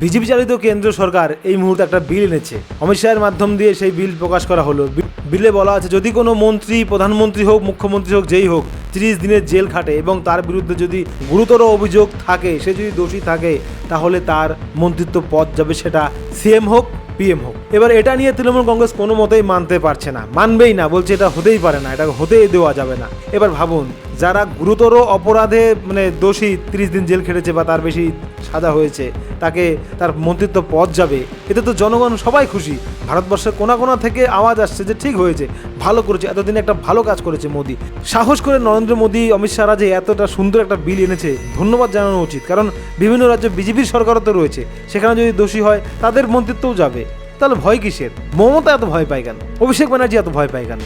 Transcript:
BJP চালিত কেন্দ্র সরকার এই মুহূর্তে একটা বিল এনেছে। অমিত শাহের মাধ্যম দিয়ে সেই বিল প্রকাশ করা হলো। বিলে বলা আছে, যদি কোনো মন্ত্রী, প্রধানমন্ত্রী হোক, মুখ্যমন্ত্রী হোক, যেই হোক, তিরিশ দিনের জেল খাটে এবং তার বিরুদ্ধে যদি গুরুতর অভিযোগ থাকে, সে যদি দোষী থাকে, তাহলে তার মন্ত্রিত্ব পদ যাবে সেটা সিএম হোক, পিএম হোক। এবার এটা নিয়ে তৃণমূল কংগ্রেস কোনো মতেই মানতে পারছে না। মানবেই না, বলছে এটা হতেই পারে না, এটা হতেই দেওয়া যাবে না। এবার ভাবুন যারা গুরুতর অপরাধে মানে দোষী তিরিশ দিন জেল খেটেছে বা তার বেশি সাজা হয়েছে, তাকে তার মন্ত্রিত্ব পদ যাবে, এতে তো জনগণ সবাই খুশি। ভারতবর্ষের কোনা কোনা থেকে আওয়াজ আসছে যে ঠিক হয়েছে, ভালো করেছে, এতদিন একটা ভালো কাজ করেছে মোদি। সাহস করে নরেন্দ্র মোদী, অমিত শাহরা যে এতটা সুন্দর একটা বিল এনেছে, ধন্যবাদ জানানো উচিত। কারণ বিভিন্ন রাজ্যে বিজেপির সরকারও তো রয়েছে, সেখানে যদি দোষী হয়, তাদের মন্ত্রিত্বও যাবে। তাহলে ভয় কিসের? মমতা এত ভয় পায় কেন? অভিষেক ব্যানার্জি এত ভয় পায় কেন?